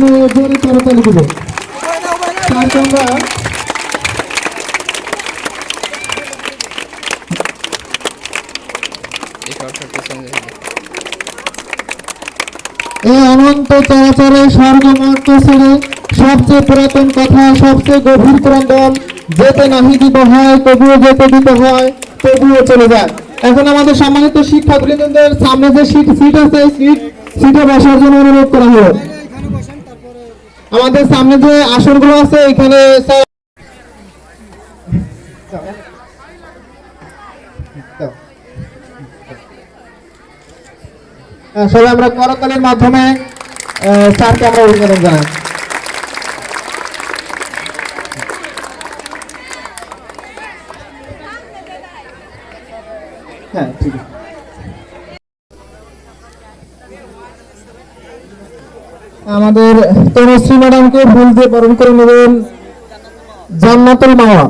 জন্য জোরে করতালি দিব। এই পিছনে এই অনন্ত চরাচরে স্বর্গমর্ত ছেড়ে সবচেয়ে পুরাতন কথা সবচেয়ে গভীর ক্রন্দন যেতে নাহি দিব হয় তবুও যেতে দিতে হয় তবুও চলে যায় এখন আমাদের সম্মানিত শিক্ষার্থীদের সামনে যে সিট সিট আছে সিট সিটে বসার জন্য অনুরোধ করা হলো। আমাদের সামনে যে আসনগুলো আছে, এখানে সবাই আমরা করতালির মাধ্যমে স্যারকে আমরা অভিনন্দন জানাই। হ্যাঁ ঠিক আছে। আমাদের তনুশ্রী ম্যাডামকে ফুল দিয়ে বরণ করে নেবেন জান্নাতুল মাওয়া।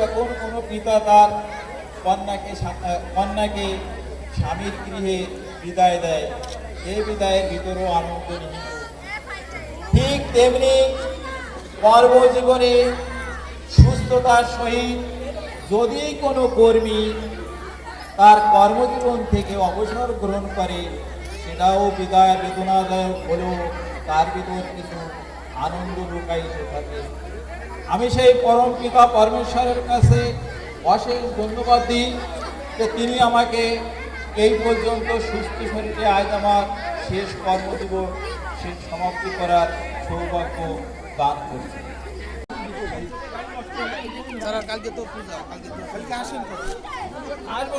যখন কোনো পিতা তার কন্যাকে কন্যাকে স্বামীর গৃহে বিদায় দেয় এই বিদায়ের ভিতরেও আনন্দ নিহিত। ঠিক তেমনি কর্মজীবনে সুস্থতার সহিত যদি কোনো কর্মী তার কর্মজীবন থেকে অবসর গ্রহণ করে, সেটাও বিদায় বেদনাদায়ক হলেও তার ভিতর কিছু আনন্দ লুকায়িত থাকে। আমি সেই পরম পিতা পরমেশ্বরের কাছে অশেষ ধন্যবাদ দিই যে তিনি আমাকে এই পর্যন্ত সুস্থ শরীরে আজ আমার শেষ কর্মদিবস শেষ সমাপ্তি করার সৌভাগ্য দান করছে। আসব না কেন কাল কেন